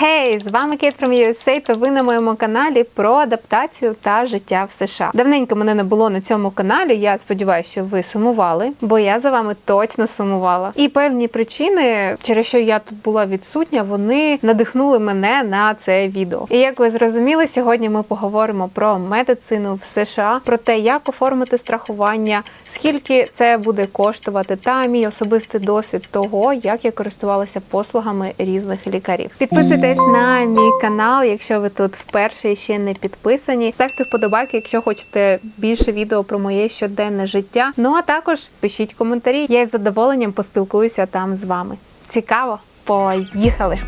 Хей, з вами Кейт from USA, та ви на моєму каналі про адаптацію та життя в США. Давненько мене не було на цьому каналі. Я сподіваюся, що ви сумували, бо я за вами точно сумувала. І певні причини, через що я тут була відсутня, вони надихнули мене на це відео. І як ви зрозуміли, сьогодні ми поговоримо про медицину в США, про те, як оформити страхування, скільки це буде коштувати, та мій особистий досвід того, як я користувалася послугами різних лікарів. Підписуйтесь на мій канал, якщо ви тут вперше і ще не підписані. Ставте вподобайки, якщо хочете більше відео про моє щоденне життя. Ну а також пишіть коментарі. Я із задоволенням поспілкуюся там з вами. Цікаво? Поїхали!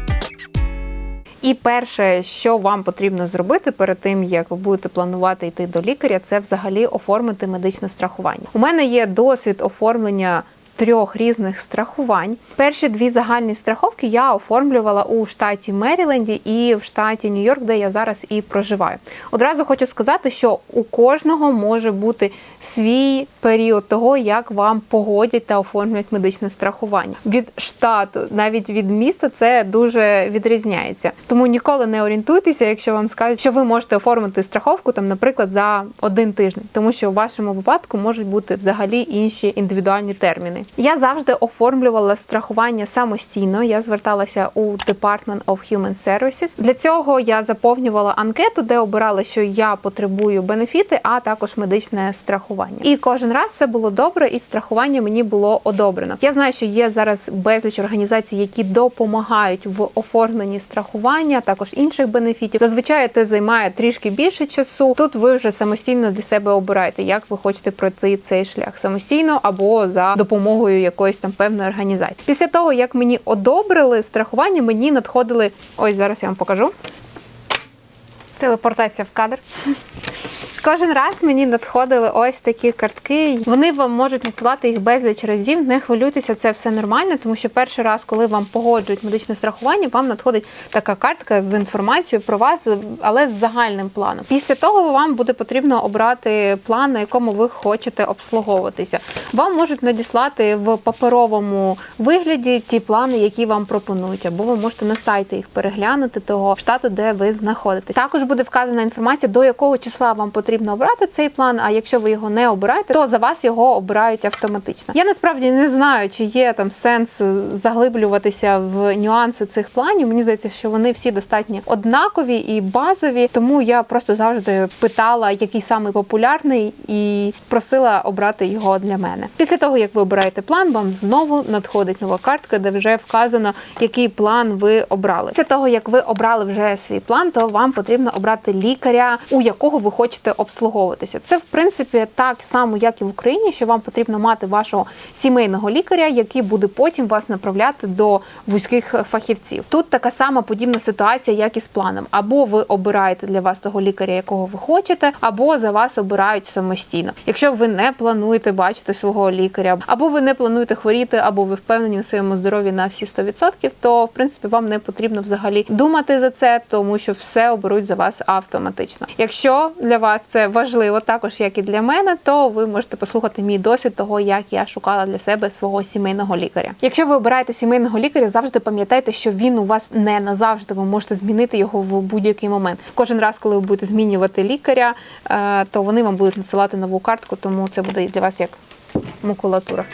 І перше, що вам потрібно зробити перед тим, як ви будете планувати йти до лікаря, це взагалі оформити медичне страхування. У мене є досвід оформлення. Трьох різних страхувань. Перші дві загальні страховки я оформлювала у штаті Меріленді і в штаті Нью-Йорк, де я зараз і проживаю. Одразу хочу сказати, що у кожного може бути свій період того, як вам погодять та оформлять медичне страхування. Від штату, навіть від міста, це дуже відрізняється. Тому ніколи не орієнтуйтеся, якщо вам скажуть, що ви можете оформити страховку там, наприклад, за один тиждень, тому що у вашому випадку можуть бути взагалі інші індивідуальні терміни. Я завжди оформлювала страхування самостійно. Я зверталася у Department of Human Services. Для цього я заповнювала анкету, де обирала, що я потребую бенефіти, а також медичне страхування. І кожен раз все було добре, і страхування мені було одобрено. Я знаю, що є зараз безліч організацій, які допомагають в оформленні страхування, також інших бенефітів. Зазвичай це займає трішки більше часу. Тут ви вже самостійно для себе обираєте, як ви хочете пройти цей шлях самостійно або за допомогою якоїсь там певної організації. Після того, як мені одобрили страхування, мені надходили. Ось зараз я вам покажу. Телепортація в кадр. Кожен раз мені надходили ось такі картки. Вони вам можуть надсилати їх безліч разів. Не хвилюйтеся, це все нормально, тому що перший раз, коли вам погоджують медичне страхування, вам надходить така картка з інформацією про вас, але з загальним планом. Після того вам буде потрібно обрати план, на якому ви хочете обслуговуватися. Вам можуть надіслати в паперовому вигляді ті плани, які вам пропонують, або ви можете на сайті їх переглянути того штату, де ви знаходитесь. Також буде вказана інформація, до якого числа вам потрібно обрати цей план. А якщо ви його не обираєте, то за вас його обирають автоматично. Я насправді не знаю, чи є там сенс заглиблюватися в нюанси цих планів. Мені здається, що вони всі достатньо однакові і базові. Тому я просто завжди питала, який самий популярний, і просила обрати його для мене. Після того, як ви обираєте план, вам знову надходить нова картка, де вже вказано, який план ви обрали. Після того, як ви обрали вже свій план, то вам потрібно обрати лікаря, у якого ви хочете обслуговуватися. Це в принципі так само, як і в Україні, що вам потрібно мати вашого сімейного лікаря, який буде потім вас направляти до вузьких фахівців. Тут така сама подібна ситуація, як і з планом. Або ви обираєте для вас того лікаря, якого ви хочете, або за вас обирають самостійно. Якщо ви не плануєте бачити свого лікаря, або ви не плануєте хворіти, або ви впевнені у своєму здоров'ї на всі 100%, то в принципі вам не потрібно взагалі думати за це, тому що все оберуть за вас автоматично. Якщо для вас це важливо, також як і для мене, то ви можете послухати мій досвід того, як я шукала для себе свого сімейного лікаря. Якщо ви обираєте сімейного лікаря, завжди пам'ятайте, що він у вас не назавжди. Ви можете змінити його в будь-який момент. Кожен раз, коли ви будете змінювати лікаря, е, то вони вам будуть надсилати нову картку, тому це буде для вас як макулатура.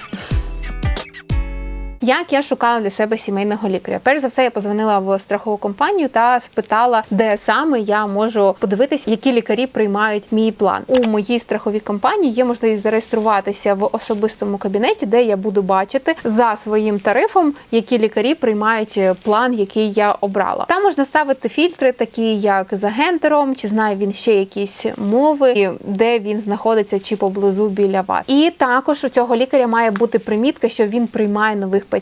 Як я шукала для себе сімейного лікаря? Перш за все, я позвонила в страхову компанію та спитала, де саме я можу подивитися, які лікарі приймають мій план. У моїй страховій компанії є можливість зареєструватися в особистому кабінеті, де я буду бачити за своїм тарифом, які лікарі приймають план, який я обрала. Там можна ставити фільтри, такі як за гендером, чи знає він ще якісь мови, де він знаходиться, чи поблизу біля вас. І також у цього лікаря має бути примітка, що він приймає нових пацієнтів.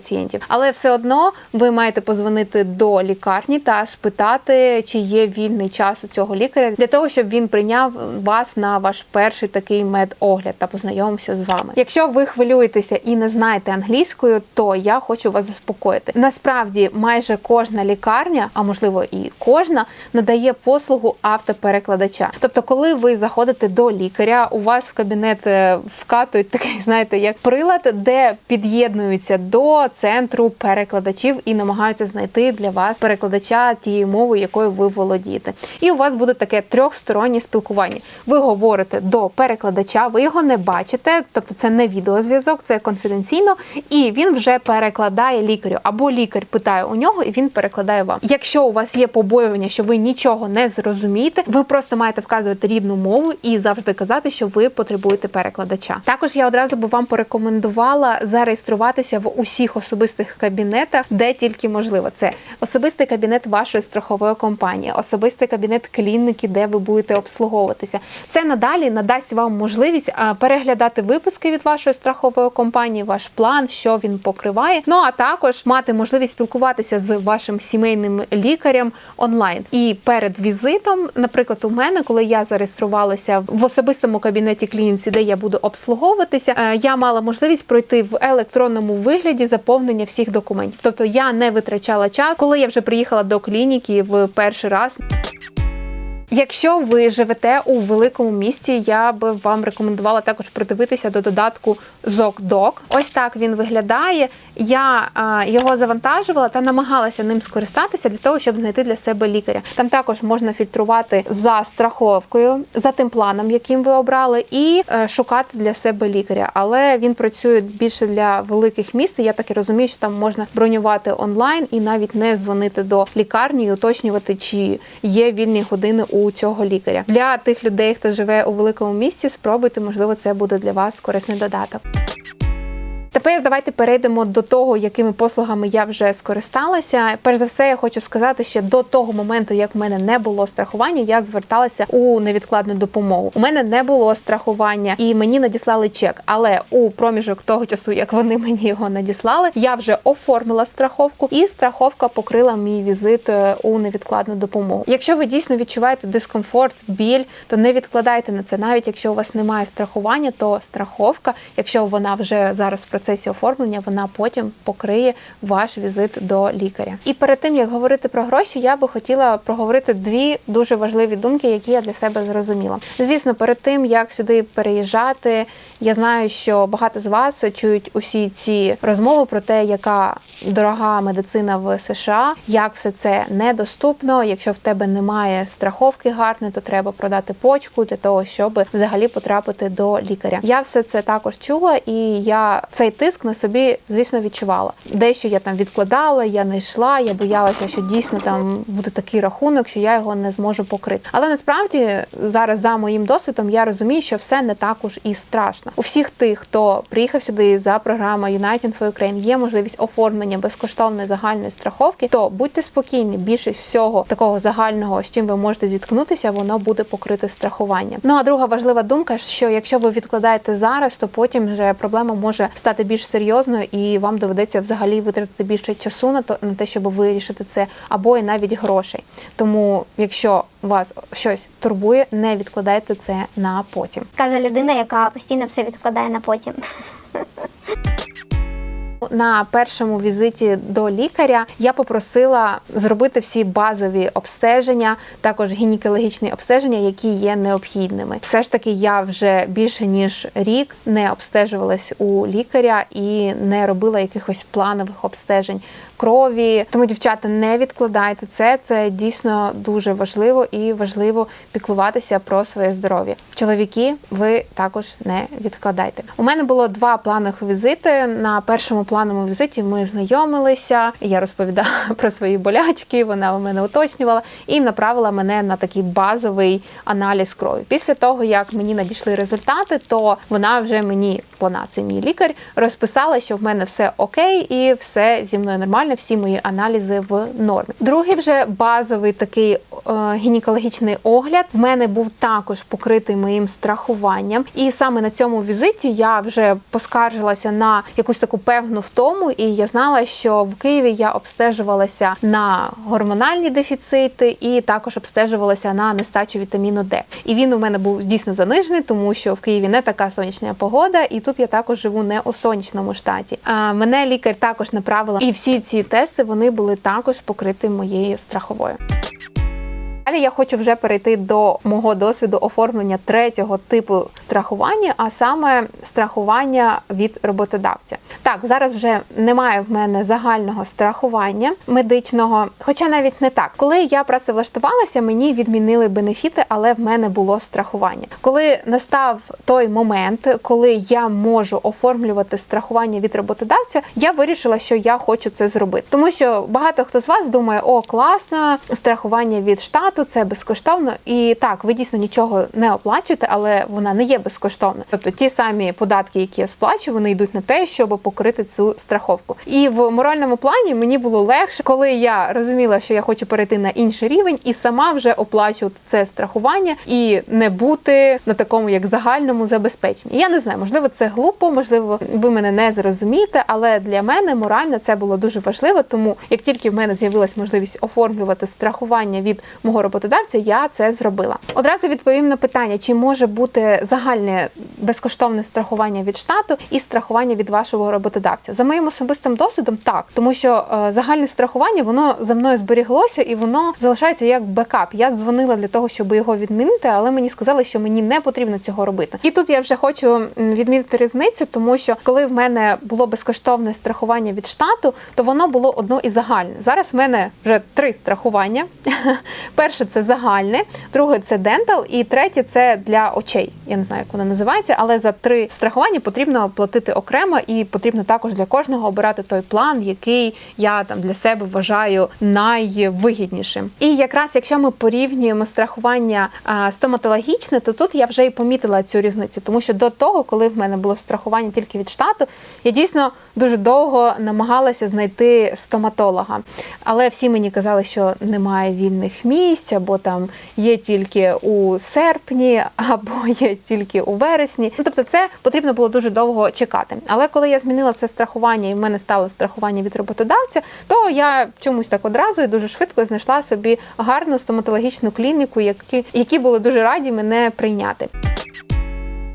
Але все одно ви маєте позвонити до лікарні та спитати, чи є вільний час у цього лікаря для того, щоб він прийняв вас на ваш перший такий медогляд та познайомився з вами. Якщо ви хвилюєтеся і не знаєте англійською, то я хочу вас заспокоїти. Насправді, майже кожна лікарня, а можливо і кожна, надає послугу автоперекладача. Тобто, коли ви заходите до лікаря, у вас в кабінет е, вкатують такий, знаєте, як прилад, де під'єднуються до центру перекладачів і намагаються знайти для вас перекладача тієї мови, якою ви володієте. І у вас буде таке трьохстороннє спілкування. Ви говорите до перекладача, ви його не бачите, тобто це не відеозв'язок, це конфіденційно, і він вже перекладає лікарю. Або лікар питає у нього, і він перекладає вам. Якщо у вас є побоювання, що ви нічого не зрозумієте, ви просто маєте вказувати рідну мову і завжди казати, що ви потребуєте перекладача. Також я одразу би вам порекомендувала зареєструватися в усіх особистих кабінетах, де тільки можливо. Це особистий кабінет вашої страхової компанії, особистий кабінет клініки, де ви будете обслуговуватися. Це надалі надасть вам можливість переглядати виписки від вашої страхової компанії, ваш план, що він покриває. Ну а також мати можливість спілкуватися з вашим сімейним лікарем онлайн. І перед візитом, наприклад, у мене, коли я зареєструвалася в особистому кабінеті клініці, де я буду обслуговуватися, е, я мала можливість пройти в електронному вигляді заповнення всіх документів. Тобто я не витрачала час, коли я вже приїхала до клініки в перший раз. Якщо ви живете у великому місті, я би вам рекомендувала також придивитися до додатку ZocDoc. Ось так він виглядає. Я його завантажувала та намагалася ним скористатися для того, щоб знайти для себе лікаря. Там також можна фільтрувати за страховкою, за тим планом, яким ви обрали, і е, шукати для себе лікаря. Але він працює більше для великих міст. Я так і розумію, що там можна бронювати онлайн і навіть не дзвонити до лікарні і уточнювати, чи є вільні години у цього лікаря. Для тих людей, хто живе у великому місті, спробуйте, можливо, це буде для вас корисний додаток. Тепер давайте перейдемо до того, якими послугами я вже скористалася. Перш за все, я хочу сказати, що до того моменту, як в мене не було страхування, я зверталася у невідкладну допомогу. У мене не було страхування, і мені надіслали чек. Але у проміжок того часу, як вони мені його надіслали, я вже оформила страховку, і страховка покрила мій візит е, у невідкладну допомогу. Якщо ви дійсно відчуваєте дискомфорт, біль, то не відкладайте на це. Навіть якщо у вас немає страхування, то страховка, якщо вона вже зараз в процесі оформлення, вона потім покриє ваш візит до лікаря. І перед тим як говорити про гроші, я би хотіла проговорити дві дуже важливі думки, які я для себе зрозуміла. Звісно, перед тим як сюди переїжджати, я знаю, що багато з вас чують усі ці розмови про те, яка дорога медицина в США, як все це недоступно. Якщо в тебе немає страховки гарної, то треба продати почку для того, щоб взагалі потрапити до лікаря. Я все це також чула, і я цей тиск на собі, звісно, відчувала. Дещо я там відкладала, я не йшла, я боялася, що дійсно там буде такий рахунок, що я його не зможу покрити. Але насправді зараз за моїм досвідом я розумію, що все не так уж і страшно. У всіх тих, хто приїхав сюди за програмою United for Ukraine, є можливість оформлення безкоштовної загальної страховки, то будьте спокійні, більшість всього такого загального, з чим ви можете зіткнутися, воно буде покрите страхуванням. Ну а друга важлива думка, що якщо ви відкладаєте зараз, то потім вже проблема може стати більш серйозною, і вам доведеться взагалі витратити більше часу на то на те, щоб вирішити це, або і навіть грошей. Тому, якщо вас щось турбує, не відкладайте це на потім. Каже людина, яка постійно все відкладає на потім. На першому візиті до лікаря я попросила зробити всі базові обстеження, також гінекологічні обстеження, які є необхідними. Все ж таки, я вже більше ніж рік не обстежувалась у лікаря і не робила якихось планових обстежень крові. Тому, дівчата, не відкладайте це. Це дійсно дуже важливо і важливо піклуватися про своє здоров'я. Чоловіки, ви також не відкладайте. У мене було два планових візити. На першому плановому візиті ми знайомилися. Я розповідала про свої болячки. Вона у мене уточнювала і направила мене на такий базовий аналіз крові. Після того, як мені надійшли результати, то вона вже мені, вона це мій лікар, розписала, що в мене все окей і все зі мною нормально, всі мої аналізи в нормі. Другий вже базовий такий е, гінекологічний огляд в мене був також покритий моїм страхуванням. І саме на цьому візиті я вже поскаржилася на якусь таку певну втому, і я знала, що в Києві я обстежувалася на гормональні дефіцити і також обстежувалася на нестачу вітаміну Д. І він у мене був дійсно занижений, тому що в Києві не така сонячна погода, і тут я також живу не у сонячному штаті. Мене лікар також направила, і всі ці тести вони були також покриті моєю страховою. Далі я хочу вже перейти до мого досвіду оформлення третього типу страхування, а саме страхування від роботодавця. Так, зараз вже немає в мене загального страхування медичного, хоча навіть не так. Коли я працевлаштувалася, мені відмінили бенефіти, але в мене було страхування. Коли настав той момент, коли я можу оформлювати страхування від роботодавця, я вирішила, що я хочу це зробити, тому що багато хто з вас думає, о, класно, страхування від штату це безкоштовно. І так, ви дійсно нічого не оплачуєте, але вона не є безкоштовною. Тобто ті самі податки, які я сплачую, вони йдуть на те, щоб покрити цю страховку. І в моральному плані мені було легше, коли я розуміла, що я хочу перейти на інший рівень, і сама вже оплачувати це страхування і не бути на такому як загальному забезпеченні. Я не знаю, можливо, це глупо, можливо, ви мене не зрозумієте, але для мене морально це було дуже важливо. Тому як тільки в мене з'явилась можливість оформлювати страхування від мого роботодавця, я це зробила. Одразу відповім на питання, чи може бути загальне безкоштовне страхування від штату і страхування від вашого роботодавця. За моїм особистим досвідом, так, тому що е, загальне страхування воно за мною зберіглося і воно залишається як бекап. Я дзвонила для того, щоб його відмінити, але мені сказали, що мені не потрібно цього робити. І тут я вже хочу м, відмітити різницю, тому що коли в мене було безкоштовне страхування від штату, то воно було одно і загальне. Зараз в мене вже три страхування. Перше це загальне, друге це дентал, і третє це для очей. Я не знаю, як воно називається, але за три страхування потрібно платити окремо, і потрібно також для кожного обирати той план, який я там для себе вважаю найвигіднішим. І якраз якщо ми порівнюємо страхування стоматологічне, то тут я вже і помітила цю різницю, тому що до того, коли в мене було страхування тільки від штату, я дійсно дуже довго намагалася знайти стоматолога. Але всі мені казали, що немає вільних місць, або там є тільки у серпні, або є тільки у вересні. Ну тобто, це потрібно було дуже довго чекати. Але коли я змінила це страхування, і в мене стало страхування від роботодавця, то я чомусь так одразу і дуже швидко знайшла собі гарну стоматологічну клініку, які, які були дуже раді мене прийняти.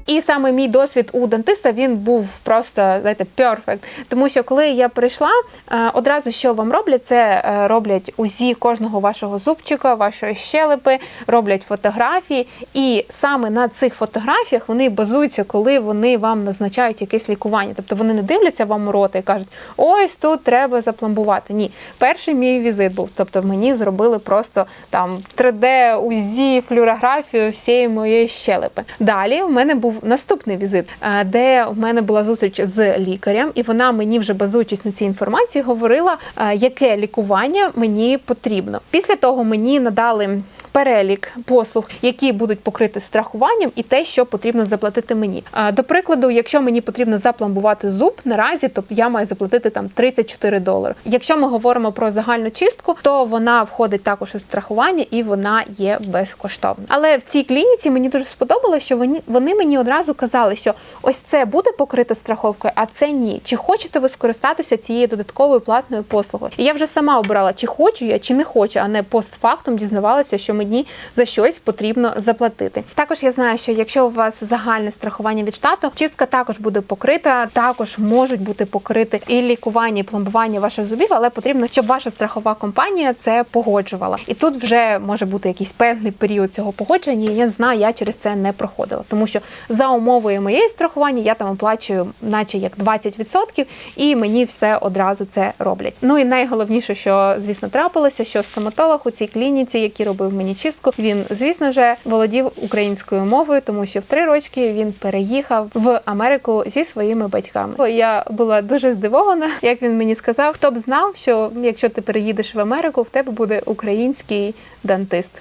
І саме мій досвід у дантиста він був просто знаєте, перфект. Тому що коли я прийшла, е, одразу що вам роблять, це е, роблять УЗІ кожного вашого зубчика, вашої щелепи, роблять фотографії. І саме на цих фотографіях вони базуються, коли вони вам назначають якесь лікування. Тобто вони не дивляться вам у рота і кажуть, ось тут треба запломбувати. Ні, перший мій візит був. Тобто мені зробили просто там 3D, УЗІ, флюорографію всієї моєї щелепи. Далі у мене був наступний візит, е, де в мене була зустріч з лікарем, і вона мені вже базуючись на цій інформації, говорила, е, яке лікування мені потрібно. Після того мені надали. Перелік послуг, які будуть покриті страхуванням, і те, що потрібно заплатити мені. До прикладу, якщо мені потрібно запломбувати зуб наразі, то я маю заплатити там 34 долари. Якщо ми говоримо про загальну чистку, то вона входить також у страхування і вона є безкоштовна. Але в цій клініці мені дуже сподобалося, що вони, вони мені одразу казали, що ось це буде покрите страховкою, а це ні. Чи хочете ви скористатися цією додатковою платною послугою? І я вже сама обирала, чи хочу я, чи не хочу, а не постфактум дізнавалася, що мені за щось потрібно заплатити. Також я знаю, що якщо у вас загальне страхування від штату, чистка також буде покрита, також можуть бути покрити і лікування, і пломбування ваших зубів, але потрібно, щоб ваша страхова компанія це погоджувала. І тут вже може бути якийсь певний період цього погодження. і Я знаю, я через це не проходила, тому що за умовою моєї страхування я там оплачую, наче як 20%, і мені все одразу це роблять. Ну і найголовніше, що звісно трапилося, що стоматолог у цій клініці, який робив мені чистку, він звісно же володів українською мовою, тому що в три рочки він переїхав в Америку зі своїми батьками. Я була дуже здивована, як він мені сказав, хто б знав, що якщо ти переїдеш в Америку, в тебе буде український дантист.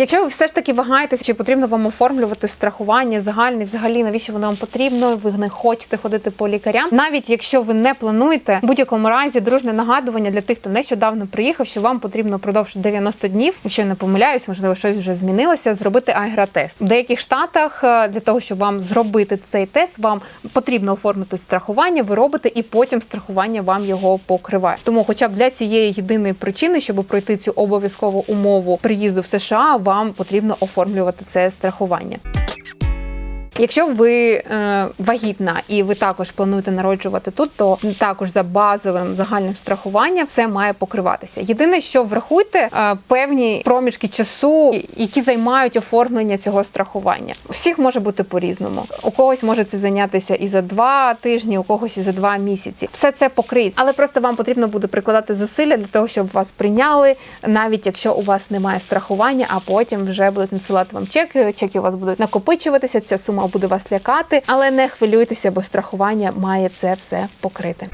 Якщо ви все ж таки вагаєтеся, чи потрібно вам оформлювати страхування загальне, взагалі навіщо воно вам потрібно? Ви не хочете ходити по лікарям, навіть якщо ви не плануєте в будь-якому разі дружне нагадування для тих, хто нещодавно приїхав, що вам потрібно впродовж 90 днів, якщо я не помиляюсь, можливо, щось вже змінилося. Зробити айгра-тест в деяких штатах е, для того, щоб вам зробити цей тест, вам потрібно оформити страхування. Ви робите, і потім страхування вам його покриває. Тому, хоча б для цієї єдиної причини, щоб пройти цю обов'язкову умову приїзду в США, вам потрібно оформлювати це страхування. Якщо ви е, вагітна і ви також плануєте народжувати тут, то також за базовим загальним страхуванням все має покриватися. Єдине, що врахуйте е, певні проміжки часу, які займають оформлення цього страхування. Всіх може бути по-різному. У когось може це зайнятися і за два тижні, у когось і за два місяці. Все це покриється, але просто вам потрібно буде прикладати зусилля для того, щоб вас прийняли, навіть якщо у вас немає страхування, а потім вже будуть надсилати вам чеки. Чеки у вас будуть накопичуватися. Ця сума буде вас лякати, але не хвилюйтеся, бо страхування має це все покрити.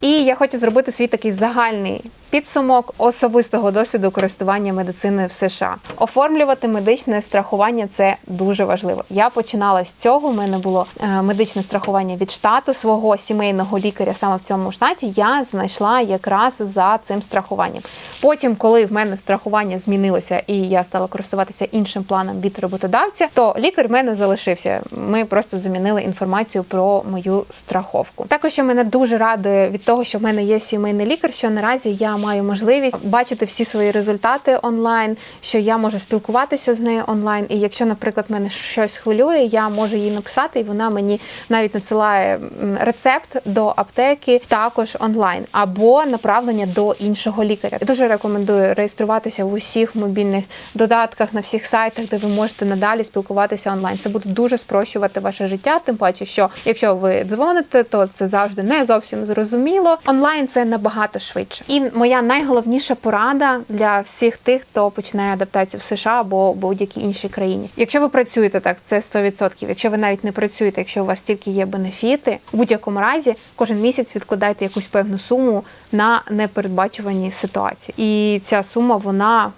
І я хочу зробити свій такий загальний підсумок особистого досвіду користування медициною в США. Оформлювати медичне страхування це дуже важливо. Я починала з цього. У мене було е, медичне страхування від штату свого сімейного лікаря саме в цьому штаті. Я знайшла якраз за цим страхуванням. Потім, коли в мене страхування змінилося і я стала користуватися іншим планом від роботодавця, то лікар в мене залишився. Ми просто замінили інформацію про мою страховку. Також мене дуже радує від того, що в мене є сімейний лікар, що наразі я маю можливість бачити всі свої результати онлайн, що я можу спілкуватися з нею онлайн. І якщо, наприклад, мене щось хвилює, я можу їй написати, і вона мені навіть надсилає рецепт до аптеки також онлайн або направлення до іншого лікаря. Я дуже рекомендую реєструватися в усіх мобільних додатках на всіх сайтах, де ви можете надалі спілкуватися онлайн. Це буде дуже спрощувати ваше життя. Тим паче, що якщо ви дзвоните, то це завжди не зовсім зрозуміло. Онлайн це набагато швидше. І моя найголовніша порада для всіх тих, хто починає адаптацію в США або будь-якій іншій країні. Якщо ви працюєте так, це 100%. Якщо ви навіть не працюєте, якщо у вас тільки є бенефіти, в будь-якому разі кожен місяць відкладайте якусь певну суму на непередбачувані ситуації. І ця сума вона.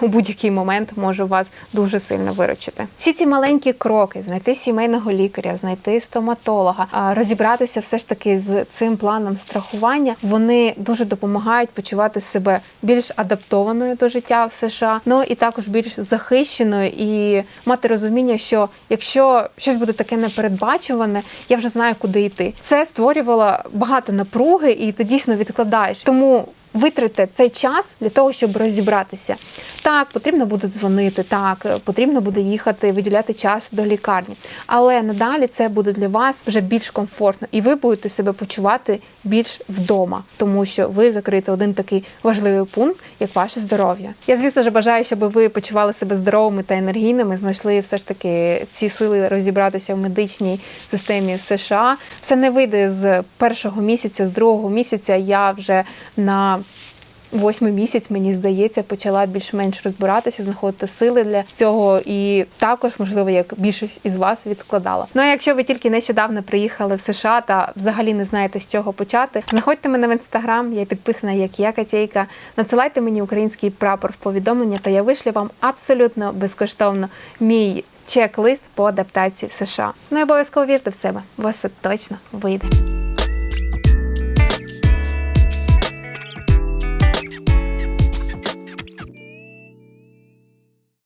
У будь-який момент може вас дуже сильно виручити. Всі ці маленькі кроки: знайти сімейного лікаря, знайти стоматолога, розібратися все ж таки з цим планом страхування. Вони дуже допомагають почувати себе більш адаптованою до життя в США, ну і також більш захищеною і мати розуміння, що якщо щось буде таке непередбачуване, я вже знаю, куди йти. Це створювало багато напруги, і ти дійсно відкладаєш. Тому Витратьте цей час для того, щоб розібратися. Так, потрібно буде дзвонити, так, потрібно буде їхати, виділяти час до лікарні. Але надалі це буде для вас вже більш комфортно, і ви будете себе почувати більш вдома, тому що ви закриєте один такий важливий пункт, як ваше здоров'я. Я, звісно ж, бажаю, щоб ви почували себе здоровими та енергійними, знайшли все ж таки ці сили розібратися в медичній системі США. Все не вийде з першого місяця, з другого місяця. Я вже на Восьмий місяць, мені здається, почала більш-менш розбиратися, знаходити сили для цього, і також, можливо, як більшість із вас відкладала. Ну а якщо ви тільки нещодавно приїхали в США та взагалі не знаєте, з чого почати, знаходьте мене в інстаграм, я підписана як я Катєйка. Надсилайте мені український прапор в повідомлення, та я вишлю вам абсолютно безкоштовно мій чек-лист по адаптації в США. Ну і обов'язково вірте в себе, у вас це точно вийде.